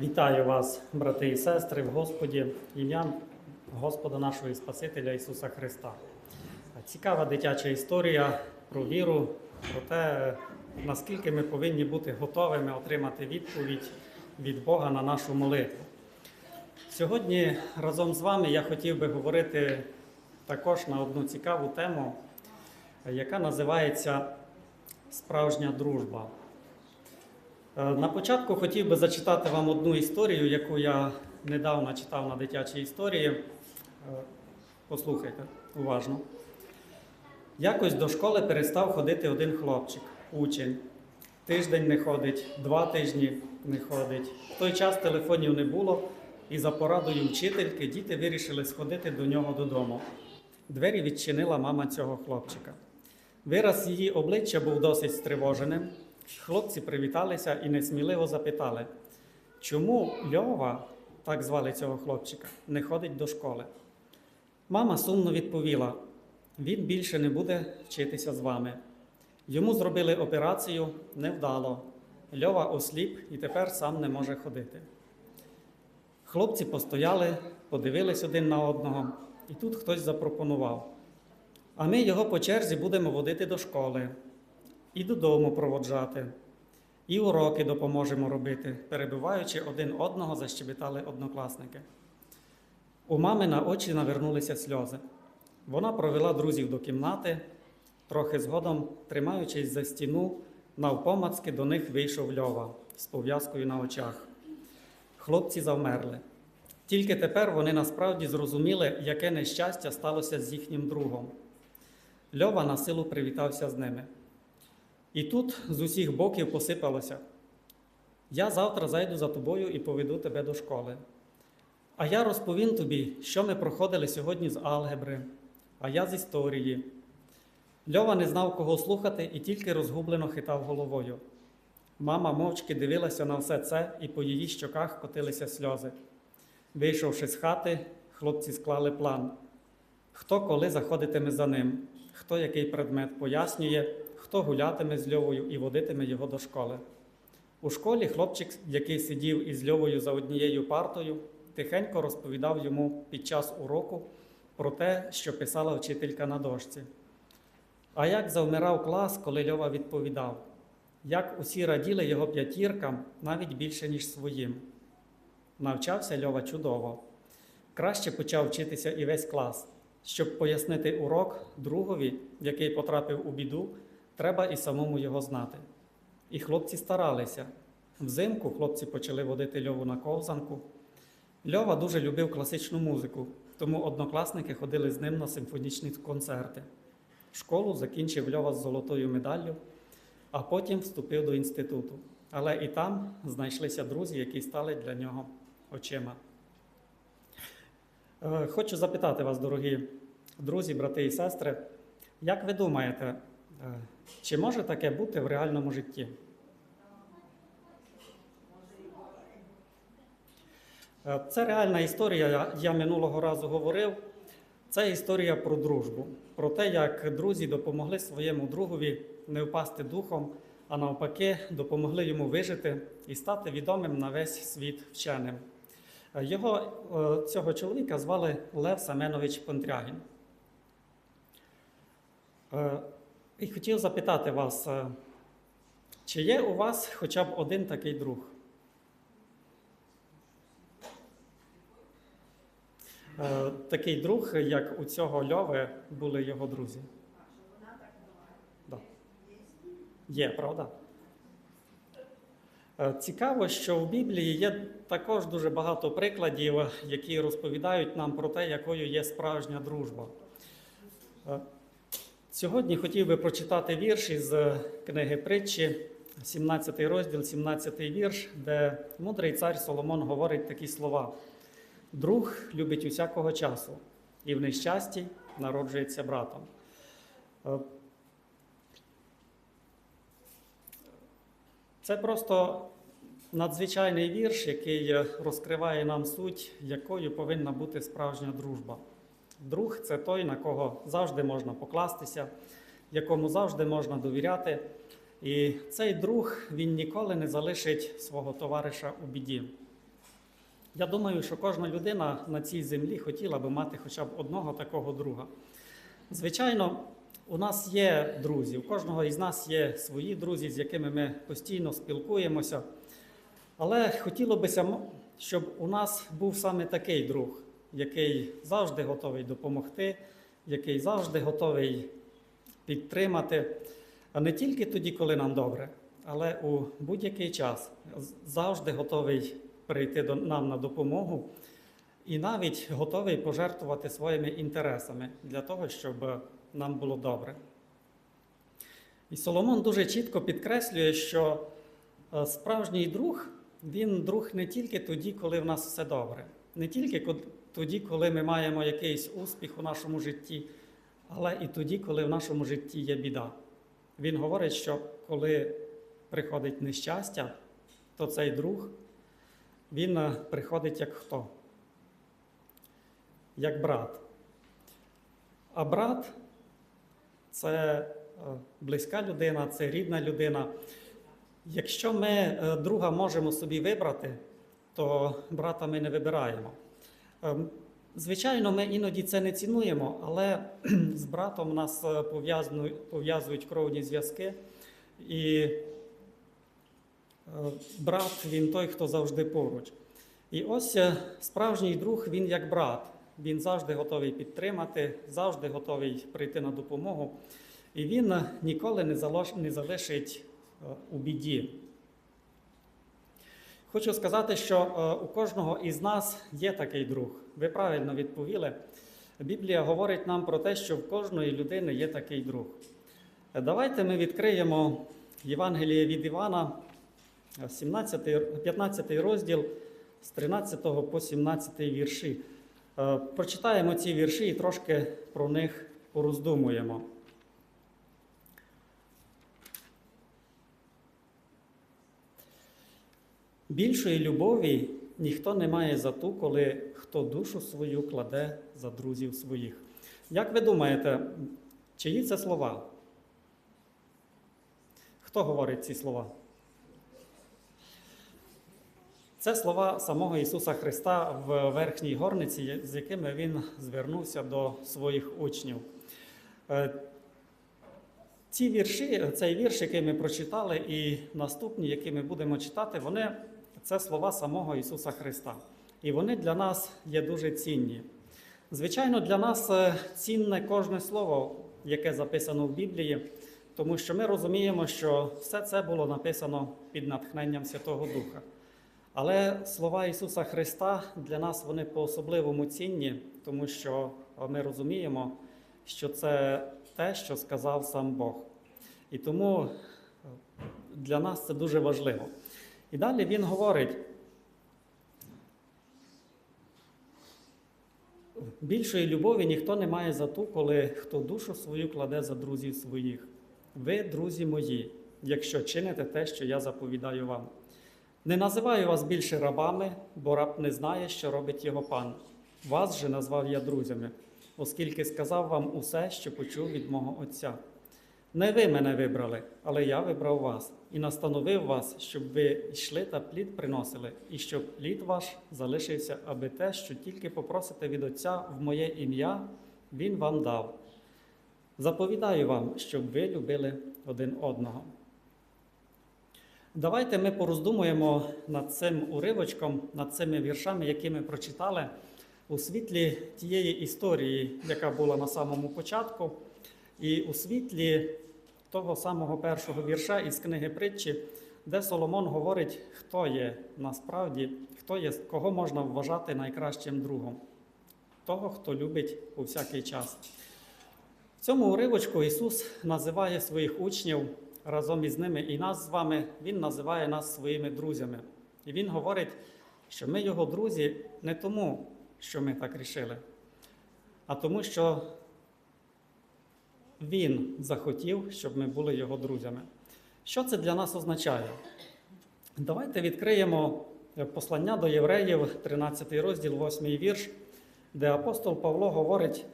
Вітаю вас, брати і сестри, в Господі, ім'ям Господа нашого і Спасителя Ісуса Христа. Цікава дитяча історія про віру, про те, наскільки ми повинні бути готовими отримати відповідь від Бога на нашу молитву. Сьогодні разом з вами я хотів би говорити також на одну цікаву тему, яка називається Справжня дружба. Е, На початку хотів би зачитати вам одну історію, яку я недавно читав на дитячій історії. Е, Послухайте уважно. Якось до школи перестав ходити один хлопчик, учень. Тиждень не ходить, два тижні не ходить. В той час телефонів не було, і за порадою вчительки діти вирішили сходити до нього додому. Двері відчинила мама цього хлопчика. Вираз її обличчя був досить стривоженим. Хлопці привіталися і несміливо запитали, чому Льова, так звали цього хлопчика, не ходить до школи. Мама сумно відповіла: він більше не буде вчитися з вами. Йому зробили операцію невдало. Льова осліп і тепер сам не може ходити. Хлопці постояли, подивились один на одного, і тут хтось запропонував. А ми його по черзі будемо водити до школи, і додому проводжати, і уроки допоможемо робити, перебиваючи один одного, защебетали однокласники. У мами на очі навернулися сльози. Вона провела друзів до кімнати, трохи згодом, тримаючись за стіну, навпомацки до них вийшов Льова з пов'язкою на очах. Хлопці завмерли. Тільки тепер вони насправді зрозуміли, яке нещастя сталося з їхнім другом. Льова на силу привітався з ними. І тут з усіх боків посипалося. Я завтра зайду за тобою і поведу тебе до школи. А я розповім тобі, що ми проходили сьогодні з алгебри, а я з історії. Льова не знав, кого слухати, і тільки розгублено хитав головою. Мама мовчки дивилася на все це, і по її щоках котилися сльози. Вийшовши з хати, хлопці склали план. Хто коли заходитиме за ним, хто який предмет пояснює, хто гулятиме з Льовою і водитиме його до школи. У школі хлопчик, який сидів із Льовою за однією партою, тихенько розповідав йому під час уроку про те, що писала вчителька на дошці. А як завмирав клас, коли Льова відповідав, як усі раділи його п'ятіркам навіть більше, ніж своїм. Навчався Льова чудово. Краще почав вчитися і весь клас. Щоб пояснити урок другові, який потрапив у біду, треба і самому його знати. І хлопці старалися. Взимку хлопці почали водити Льову на ковзанку. Льова дуже любив класичну музику, тому однокласники ходили з ним на симфонічні концерти. Школу закінчив Льова з золотою медаллю, а потім вступив до інституту. Але і там знайшлися друзі, які стали для нього очима. Е, Хочу запитати вас, дорогі друзі, брати і сестри, як ви думаєте, чи може таке бути в реальному житті? Е, Це реальна історія. Я- минулого разу говорив. Це історія про дружбу, про те, як друзі допомогли своєму другові не впасти духом, а навпаки, допомогли йому вижити і стати відомим на весь світ вченим. Е, Його е, цього чоловіка звали Лев Семенович Понтрягін. І хотів запитати вас, е, чи є у вас хоча б один такий друг? Е, Такий друг, як у цього Льови були його друзі. Да. Є, правда? Е, Цікаво, що в Біблії є також дуже багато прикладів, які розповідають нам про те, якою є справжня дружба. Е, Сьогодні хотів би прочитати вірш із книги притчі, 17 розділ, 17 вірш, де мудрий цар Соломон говорить такі слова: Друг любить усякого часу, і в нещасті народжується братом. Е, Це просто надзвичайний вірш, який е, розкриває нам суть, якою повинна бути справжня дружба. Друг це той, на кого завжди можна покластися, якому завжди можна довіряти. І цей друг він ніколи не залишить свого товариша у біді. Я думаю, що кожна людина на цій землі хотіла би мати хоча б одного такого друга. Звичайно, у нас є друзі, у кожного із нас є свої друзі, з якими ми постійно спілкуємося. Але хотілося б, щоб у нас був саме такий друг, який завжди готовий допомогти, який завжди готовий підтримати, а не тільки тоді, коли нам добре, але у будь-який час завжди готовий прийти до нам на допомогу і навіть готовий пожертвувати своїми інтересами для того, щоб нам було добре. І Соломон дуже чітко підкреслює, що е, справжній друг він друг не тільки тоді, коли в нас все добре, не тільки тоді, коли ми маємо якийсь успіх у нашому житті, але і тоді, коли в нашому житті є біда. Він говорить, що коли приходить нещастя, то цей друг він е, приходить як хто? Як брат. А брат це е, близька людина, це рідна людина. Якщо ми е, друга можемо собі вибрати, то брата ми не вибираємо. Ем, Звичайно, ми іноді це не цінуємо, але з братом нас е, пов'язують кровні зв'язки. І е, брат він той, хто завжди поруч. І ось е, справжній друг, він як брат. Він завжди готовий підтримати, завжди готовий прийти на допомогу. І він ніколи не залишить у біді. Хочу сказати, що е, у кожного із нас є такий друг. Ви правильно відповіли. Біблія говорить нам про те, що в кожної людини є такий друг. Е, Давайте ми відкриємо Євангеліє від Івана, е, 17, 15 розділ з 13 по 17 вірші. Е, Прочитаємо ці вірші і трошки про них пороздумуємо. Більшої любові ніхто не має за ту, коли хто душу свою кладе за друзів своїх. Як ви думаєте, чиї це слова? Хто говорить ці слова? Це слова самого Ісуса Христа в верхній горниці, з якими Він звернувся до своїх учнів. Е, Ці вірші, цей вірш, який ми прочитали, і наступні, які ми будемо читати, вони це слова самого Ісуса Христа. І вони для нас є дуже цінні. Звичайно, для нас е, цінне кожне слово, яке записано в Біблії, тому що ми розуміємо, що все це було написано під натхненням Святого Духа. Але слова Ісуса Христа для нас вони по-особливому цінні, тому що ми розуміємо, що це те, що сказав сам Бог. І тому е, для нас це дуже важливо. І далі він говорить: більшої любові ніхто не має за ту, коли хто душу свою кладе за друзів своїх. Ви, друзі мої, якщо чините те, що я заповідаю вам. Не називаю вас більше рабами, бо раб не знає, що робить його пан. Вас же назвав я друзями, оскільки сказав вам усе, що почув від мого Отця. Не ви мене вибрали, але я вибрав вас і настановив вас, щоб ви йшли та плід приносили, і щоб плід ваш залишився, аби те, що тільки попросите від Отця в моє ім'я, Він вам дав. Заповідаю вам, щоб ви любили один одного. Давайте ми пороздумуємо над цим уривочком, над цими віршами, які ми прочитали у світлі тієї історії, яка була на самому початку, і у світлі того самого першого вірша із книги притчі, де Соломон говорить, хто є насправді, хто є, кого можна вважати найкращим другом, того, хто любить у всякий час. В цьому уривочку Ісус називає своїх учнів разом із ними і нас з вами, Він називає нас своїми друзями. І Він говорить, що ми його друзі не тому, що ми так рішили, а тому, що Він захотів, щоб ми були його друзями. Що це для нас означає? Давайте відкриємо послання до євреїв, 13 розділ, 8 вірш, де апостол Павло говорить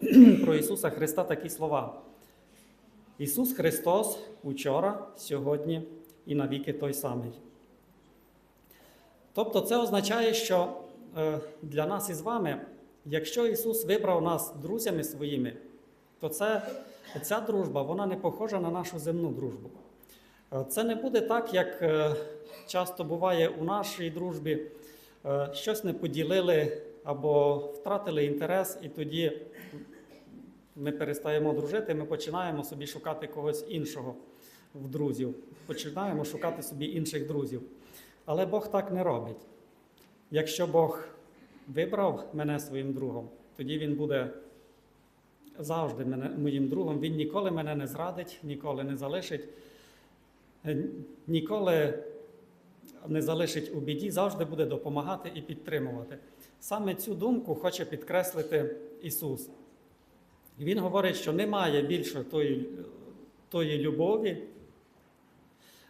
про Ісуса Христа такі слова. Ісус Христос учора, сьогодні і навіки той самий. Тобто це означає, що е, для нас із вами, якщо Ісус вибрав нас друзями своїми, то це, ця дружба вона не похожа на нашу земну дружбу. Е, Це не буде так, як е, часто буває у нашій дружбі. Е, Щось не поділили або втратили інтерес, і тоді ми перестаємо дружити, ми починаємо собі шукати когось іншого в друзів, починаємо шукати собі інших друзів. Але Бог так не робить. Якщо Бог вибрав мене своїм другом, тоді Він буде завжди мене, моїм другом. Він ніколи мене не зрадить, ніколи не залишить, е, ніколи не залишить у біді, завжди буде допомагати і підтримувати. Саме цю думку хоче підкреслити Ісус. Він говорить, що немає більше тої, тої любові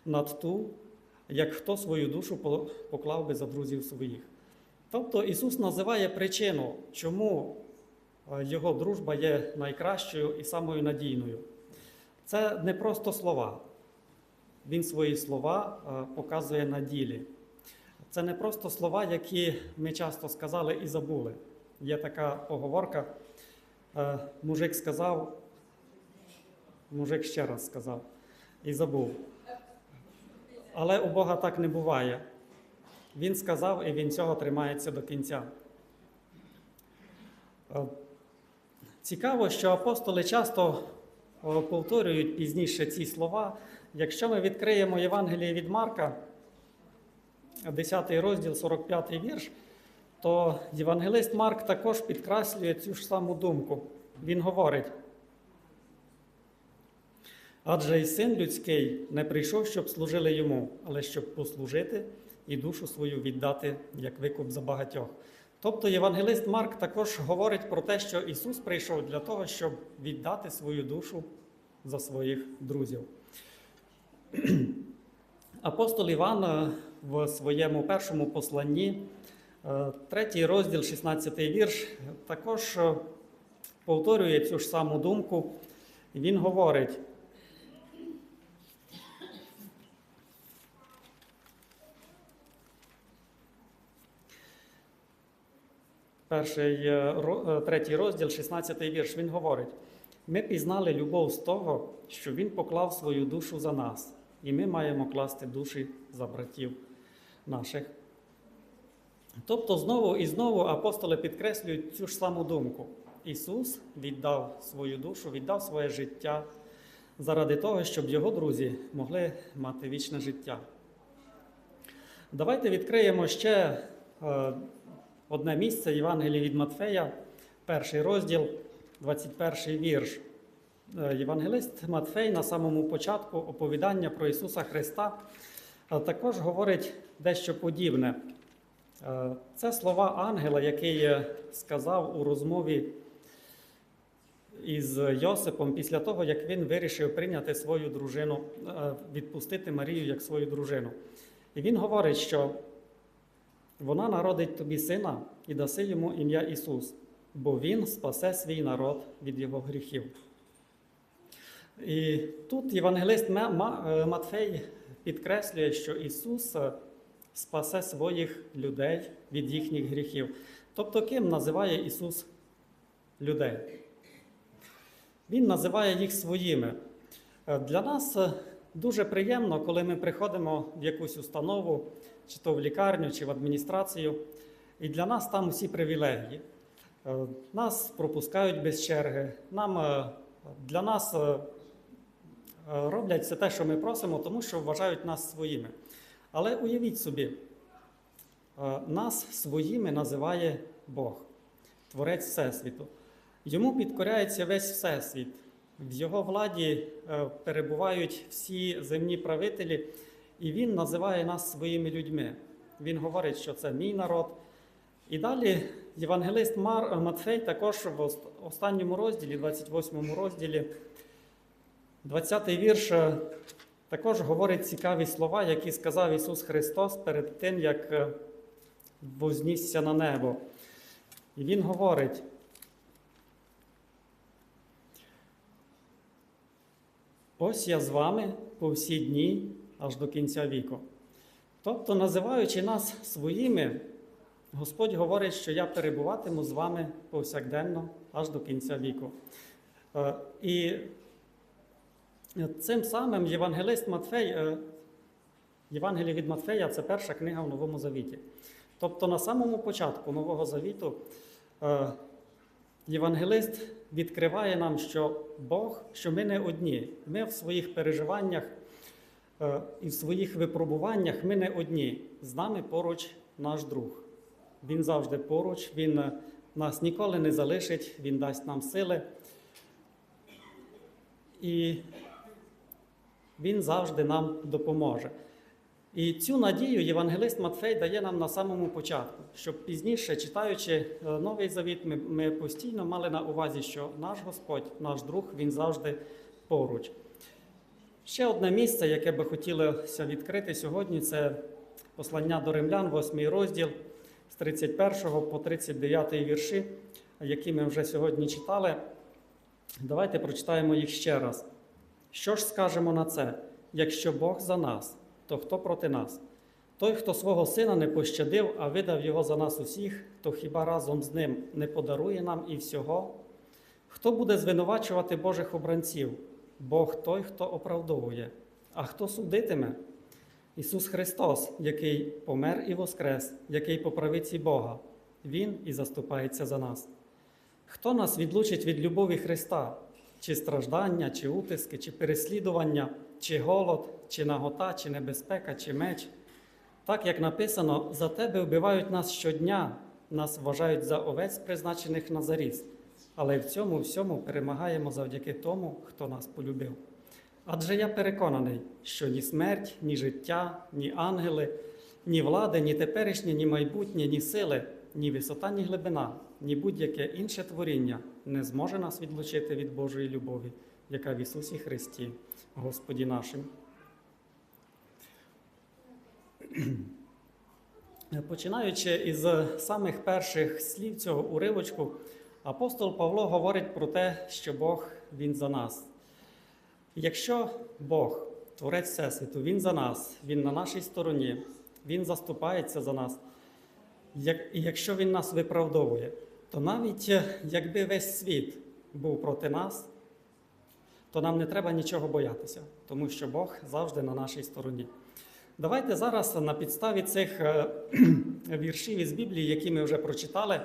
над ту, як хто свою душу поклав би за друзів своїх. Тобто Ісус називає причину, чому Його дружба є найкращою і самою надійною. Це не просто слова. Він свої слова е, показує на ділі. Це не просто слова, які ми часто сказали і забули. Є така поговорка. е, Мужик сказав, мужик ще раз сказав і забув. Але у Бога так не буває. Він сказав, і він цього тримається до кінця. Цікаво, що апостоли часто повторюють пізніше ці слова. Якщо ми відкриємо Євангеліє від Марка, 10 розділ, 45 вірш, то євангелист Марк також підкреслює цю ж саму думку. Він говорить: адже і син людський не прийшов, щоб служили йому, але щоб послужити і душу свою віддати як викуп за багатьох. Тобто євангелист Марк також говорить про те, що Ісус прийшов для того, щоб віддати свою душу за своїх друзів. Апостол Іван е, в своєму першому посланні, е, третій розділ, 16 вірш, також е, повторює цю ж саму думку. Він говорить. Перший, е, е, третій розділ, 16 вірш, він говорить: ми пізнали любов з того, що Він поклав свою душу за нас, і ми маємо класти душі за братів наших. Тобто знову і знову апостоли підкреслюють цю ж саму думку. Ісус віддав свою душу, віддав своє життя заради того, щоб його друзі могли мати вічне життя. Давайте відкриємо ще е, одне місце Євангелії від Матфея, перший розділ, 21 вірш. Е, Євангелист Матфей на самому початку оповідання про Ісуса Христа е, також говорить дещо подібне. Е, Це слова ангела, який сказав у розмові із Йосипом після того, як він вирішив прийняти свою дружину, відпустити Марію як свою дружину. І він говорить, що вона народить тобі сина і даси йому ім'я Ісус, бо Він спасе свій народ від його гріхів. І тут євангелист е, Матфей підкреслює, що Ісус е, спасе своїх людей від їхніх гріхів. Тобто, ким називає Ісус людей? Він називає їх своїми. Е, Для нас дуже приємно, коли ми приходимо в якусь установу, чи то в лікарню, чи в адміністрацію, і для нас там усі привілегії. Е, Нас пропускають без черги, нам, е, для нас е, роблять все те, що ми просимо, тому що вважають нас своїми. Але уявіть собі, нас своїми називає Бог, Творець Всесвіту. Йому підкоряється весь Всесвіт. В його владі перебувають всі земні правителі, і він називає нас своїми людьми. Він говорить, що це мій народ. І далі євангелист Мар, Матфей також в останньому розділі, 28 розділі, 20 вірш, е, також говорить цікаві слова, які сказав Ісус Христос перед тим, як е, вознісся на небо. І Він говорить. Ось я з вами по всі дні аж до кінця віку. Тобто, називаючи нас своїми, Господь говорить, що я перебуватиму з вами повсякденно аж до кінця віку. Е, І цим самим Євангелист Матфей, е, Євангеліє від Матфея це перша книга в Новому Завіті. Тобто на самому початку Нового Завіту е, Євангелист відкриває нам, що Бог, що ми не одні. Ми в своїх переживаннях і в своїх випробуваннях ми не одні. З нами поруч наш друг. Він завжди поруч, Він е, нас ніколи не залишить, Він дасть нам сили. І Він завжди нам допоможе. І цю надію євангелист Матфей дає нам на самому початку, щоб пізніше, читаючи е, Новий Завіт, ми, ми постійно мали на увазі, що наш Господь, наш друг, він завжди поруч. Ще одне місце, яке би хотілося відкрити сьогодні, це послання до римлян, 8 розділ з 31 по 39 вірші, які ми вже сьогодні читали. Давайте прочитаємо їх ще раз. Що ж скажемо на це? Якщо Бог за нас, то хто проти нас? Той, хто свого сина не пощадив, а видав його за нас усіх, то хіба разом з ним не подарує нам і всього? Хто буде звинувачувати Божих обранців? Бог той, хто оправдовує. А хто судитиме? Ісус Христос, який помер і воскрес, який по правиці Бога, Він і заступається за нас. Хто нас відлучить від любові Христа? Чи страждання, чи утиски, чи переслідування, чи голод, чи нагота, чи небезпека, чи меч? Так як написано, за тебе вбивають нас щодня, нас вважають за овець, призначених на заріз, але в цьому всьому перемагаємо завдяки тому, хто нас полюбив. Адже я переконаний, що ні смерть, ні життя, ні ангели, ні влади, ні теперішнє, ні майбутнє, ні сили, ні висота, ні глибина, ні будь-яке інше творіння не зможе нас відлучити від Божої любові, яка в Ісусі Христі, Господі нашим. Починаючи із самих перших слів цього уривочку, апостол Павло говорить про те, що Бог Він за нас. Якщо Бог, Творець Всесвіту, Він за нас, Він на нашій стороні, Він заступається за нас, і якщо Він нас виправдовує, то навіть е, якби весь світ був проти нас, то нам не треба нічого боятися, тому що Бог завжди на нашій стороні. Давайте зараз на підставі цих е, віршів із Біблії, які ми вже прочитали,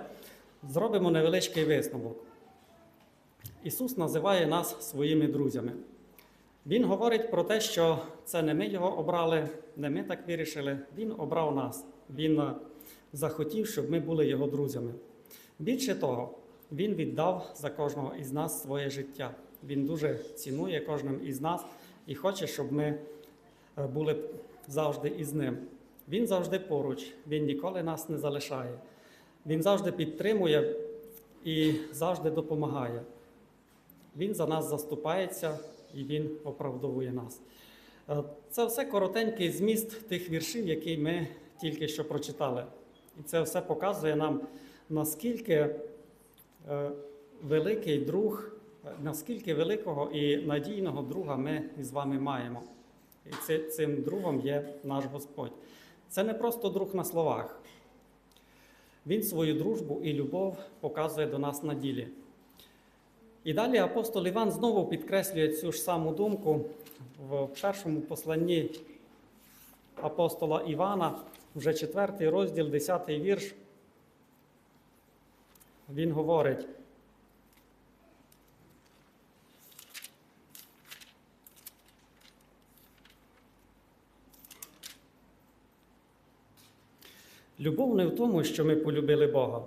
зробимо невеличкий висновок. Ісус називає нас своїми друзями. Він говорить про те, що це не ми його обрали, не ми так вирішили. Він обрав нас. Він е, захотів, щоб ми були його друзями. Більше того, він віддав за кожного із нас своє життя. Він дуже цінує кожним із нас і хоче, щоб ми е, були завжди із ним. Він завжди поруч, він ніколи нас не залишає. Він завжди підтримує і завжди допомагає. Він за нас заступається і Він оправдовує нас. Е, Це все коротенький зміст тих віршів, які ми тільки що прочитали. І це все показує нам, наскільки е, великий друг, е, наскільки великого і надійного друга ми з вами маємо. І цим другом є наш Господь. Це не просто друг на словах. Він свою дружбу і любов показує до нас на ділі. І далі апостол Іван знову підкреслює цю ж саму думку в першому посланні апостола Івана, вже четвертий розділ, десятий вірш. Він говорить. Любов не в тому, що ми полюбили Бога,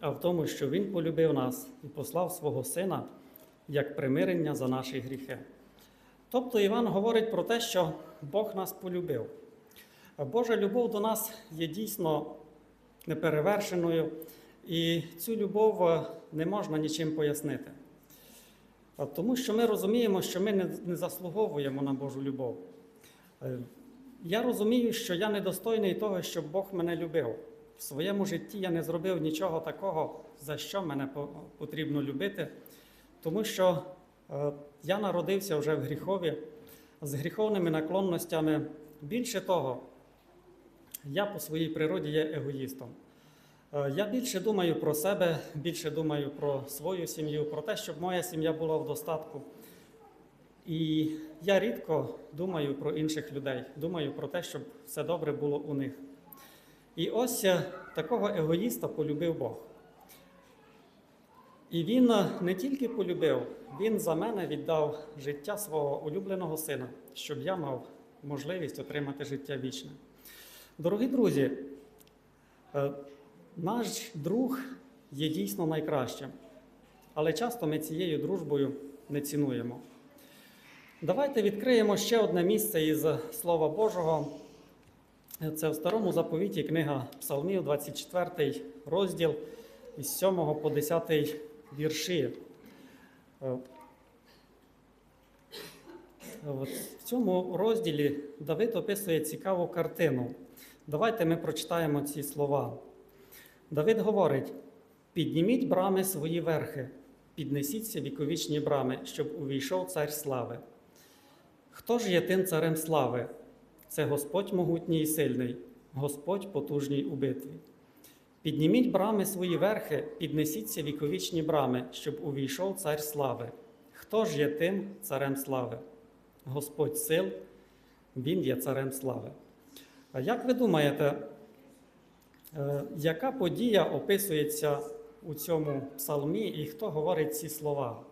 а в тому, що Він полюбив нас і послав свого Сина як примирення за наші гріхи. Тобто Іван говорить про те, що Бог нас полюбив. Божа любов до нас є дійсно неперевершеною, і цю любов е, не можна нічим пояснити. Тому що ми розуміємо, що ми не не заслуговуємо на Божу любов. Я розумію, що я недостойний того, щоб Бог мене любив. В своєму житті я не зробив нічого такого, за що мене потрібно любити, тому що е, я народився вже в гріхові з гріховними наклонностями. Більше того, я по своїй природі є егоїстом. Е, Я більше думаю про себе, більше думаю про свою сім'ю, про те, щоб моя сім'я була в достатку. І я рідко думаю про інших людей, думаю про те, щоб все добре було у них. І ось е, такого егоїста полюбив Бог. І він е, не тільки полюбив, він за мене віддав життя свого улюбленого сина, щоб я мав можливість отримати життя вічне. Дорогі друзі, е, наш друг є дійсно найкращим, але часто ми цією дружбою не цінуємо. Давайте відкриємо ще одне місце із Слова Божого. Це в старому заповіті книга Псалмів, 24 розділ із 7 по 10 вірші. Е, В цьому розділі Давид описує цікаву картину. Давайте ми прочитаємо ці слова. Давид говорить: підніміть брами свої верхи, піднесіться віковічні брами, щоб увійшов цар слави. Хто ж є тим царем слави? Це Господь могутній і сильний, Господь потужній у битві. Підніміть брами свої верхи, піднесіться віковічні брами, щоб увійшов цар слави. Хто ж є тим царем слави? Господь сил, Він є царем слави. А як ви думаєте, е, яка подія описується у цьому псалмі і хто говорить ці слова?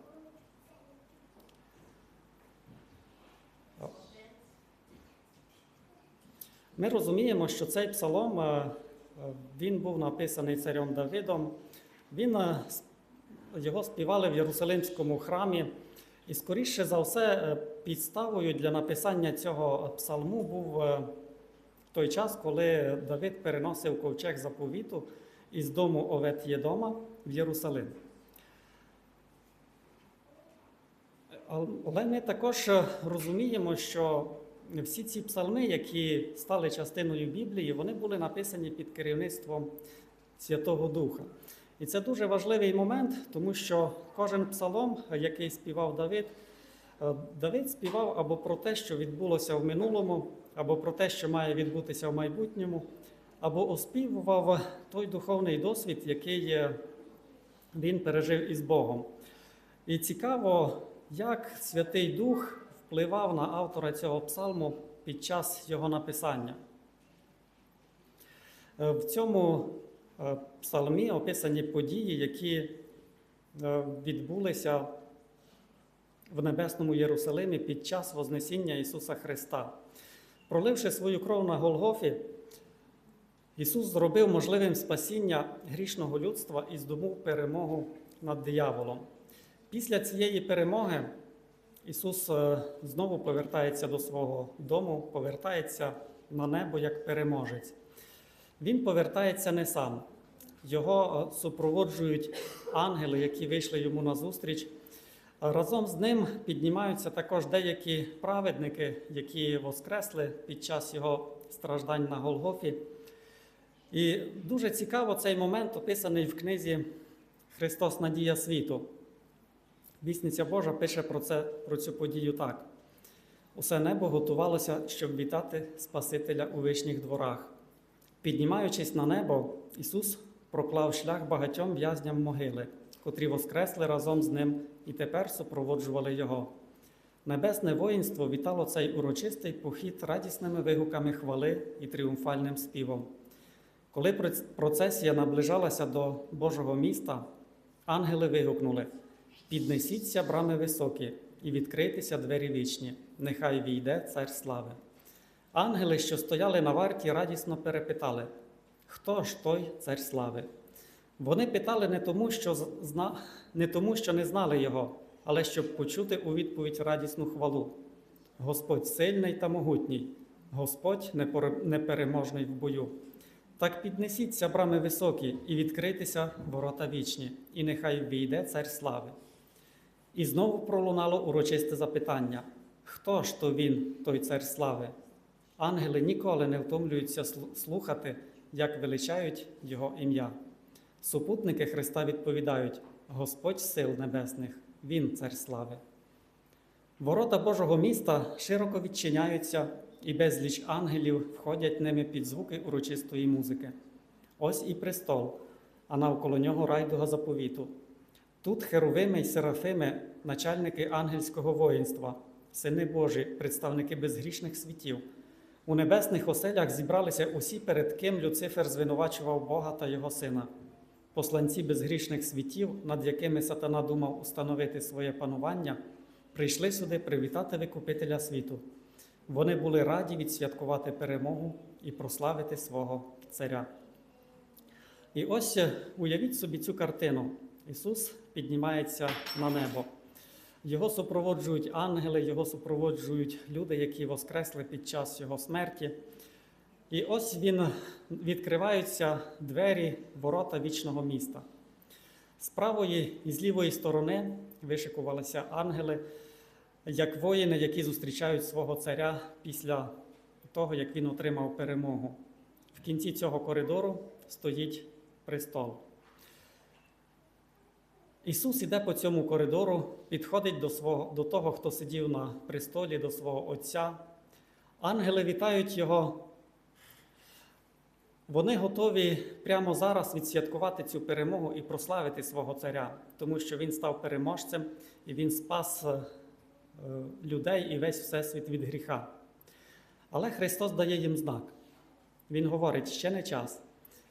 Ми розуміємо, що цей псалом е, е, він був написаний царем Давидом. Він, е, його співали в Єрусалимському храмі. І скоріше за все, підставою для написання цього псалму був той час, коли Давид переносив ковчег заповіту із дому Овет Єдома в Єрусалим. Але ми також розуміємо, що всі ці псалми, які стали частиною Біблії, вони були написані під керівництвом Святого Духа. І це дуже важливий момент, тому що кожен псалом, який співав Давид, е, Давид співав або про те, що відбулося в минулому, або про те, що має відбутися в майбутньому, або оспівував той духовний досвід, який е, він пережив із Богом. І цікаво, як Святий Дух впливав на автора цього псалму під час його написання. Е, В цьому е, псалмі описані події, які е, відбулися в небесному Єрусалимі під час Вознесіння Ісуса Христа. Проливши свою кров на Голгофі, Ісус зробив можливим спасіння грішного людства і здобув перемогу над дияволом. Після цієї перемоги Ісус е, знову повертається до свого дому, повертається на небо як переможець. Він повертається не сам. Його е, супроводжують ангели, які вийшли йому на зустріч. Разом з ним піднімаються також деякі праведники, які воскресли під час його страждань на Голгофі. І дуже цікаво цей момент описаний в книзі Христос Надія світу. Вісниця Божа пише про, це, про цю подію так. Усе небо готувалося, щоб вітати Спасителя у вишніх дворах. Піднімаючись на небо, Ісус проклав шлях багатьом в'язням могили, котрі воскресли разом з ним і тепер супроводжували Його. Небесне воїнство вітало цей урочистий похід радісними вигуками хвали і тріумфальним співом. Коли процесія наближалася до Божого міста, ангели вигукнули: Піднесіться брами високі, і відкрийтеся двері вічні, нехай війде цар слави. Ангели, що стояли на варті, радісно перепитали, хто ж той цар слави? Вони питали не тому, що зна... не тому, що не знали його, але щоб почути у відповідь радісну хвалу. Господь сильний та могутній, Господь непор- непереможний в бою. Так піднесіться брами високі і відкритися ворота вічні, і нехай війде цар слави. І знову пролунало урочисте запитання: хто ж то він, той цар слави? Ангели ніколи не втомлюються слухати, як величають Його ім'я. Супутники Христа відповідають: Господь сил небесних, Він цар слави. Ворота Божого міста широко відчиняються, і безліч ангелів входять ними під звуки урочистої музики. Ось і престол, а навколо нього райдуга заповіту. Тут херовими й серафими, начальники ангельського воїнства, сини Божі, представники безгрішних світів. У небесних оселях зібралися усі, перед ким Люцифер звинувачував Бога та його сина. Посланці безгрішних світів, над якими сатана думав установити своє панування, прийшли сюди привітати Викупителя світу. Вони були раді відсвяткувати перемогу і прославити свого царя. І ось е, уявіть собі цю картину. Ісус піднімається на небо. Його супроводжують ангели, його супроводжують люди, які воскресли під час його смерті. І ось він відкриваються двері ворота вічного міста. З правої і з лівої сторони вишикувалися ангели, як воїни, які зустрічають свого царя після того, як він отримав перемогу. В кінці цього коридору стоїть престол. Ісус іде по цьому коридору, підходить до, свого, до того, хто сидів на престолі, до свого Отця. Ангели вітають Його. Вони готові прямо зараз відсвяткувати цю перемогу і прославити свого царя, тому що він став переможцем і він спас е, людей і весь всесвіт від гріха. Але Христос дає їм знак. Він говорить, ще не час.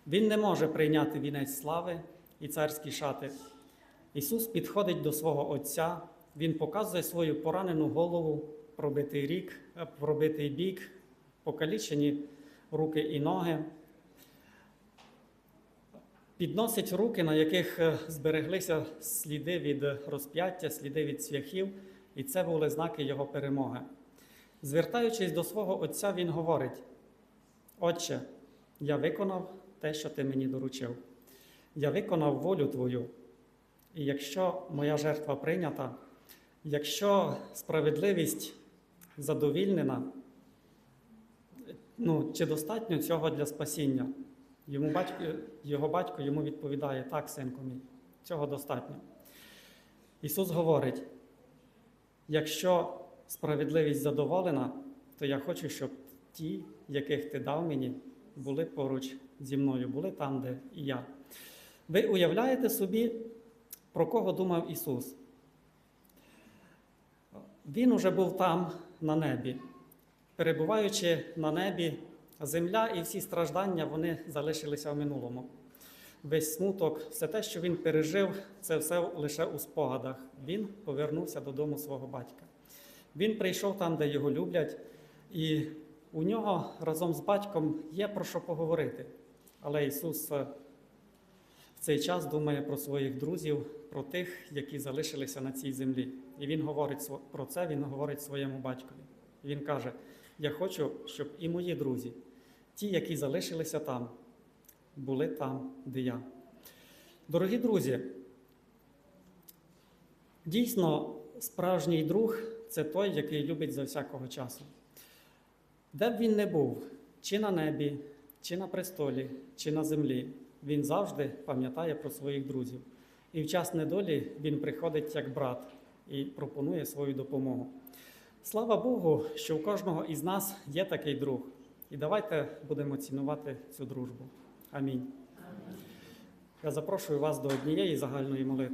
Він не може прийняти вінець слави і царські шати. Ісус підходить до свого Отця, Він показує свою поранену голову, пробитий рік, е, пробитий бік, покалічені руки і ноги. Підносить руки, на яких е, збереглися сліди від розп'яття, сліди від цвяхів, і це були знаки Його перемоги. Звертаючись до свого Отця, Він говорить: Отче, я виконав те, що ти мені доручив. Я виконав волю Твою. І якщо моя жертва прийнята, якщо справедливість задовільнена, ну, чи достатньо цього для спасіння? Йому батько, його батько йому відповідає: так, синку мій, цього достатньо. Ісус говорить: якщо справедливість задоволена, то я хочу, щоб ті, яких ти дав мені, були поруч зі мною, були там, де і я. Ви уявляєте собі, про кого думав Ісус? Він уже був там, на небі. Перебуваючи на небі, земля і всі страждання вони залишилися в минулому. Весь смуток, все те, що він пережив, це все лише у спогадах. Він повернувся додому свого батька. Він прийшов там, де його люблять, і у нього разом з батьком є про що поговорити. Але Ісус е, цей час думає про своїх друзів, про тих, які залишилися на цій землі. І він говорить про це, він говорить своєму батькові. Він каже: Я хочу, щоб і мої друзі, ті, які залишилися там, були там, де я. Дорогі друзі, дійсно, справжній друг це той, який любить за всякого часу. Де б він не був, чи на небі, чи на престолі, чи на землі, він завжди пам'ятає про своїх друзів. І в час недолі він приходить як брат і пропонує свою допомогу. Слава Богу, що у кожного із нас є такий друг. І давайте будемо цінувати цю дружбу. Амінь. Я запрошую вас до однієї загальної молитви.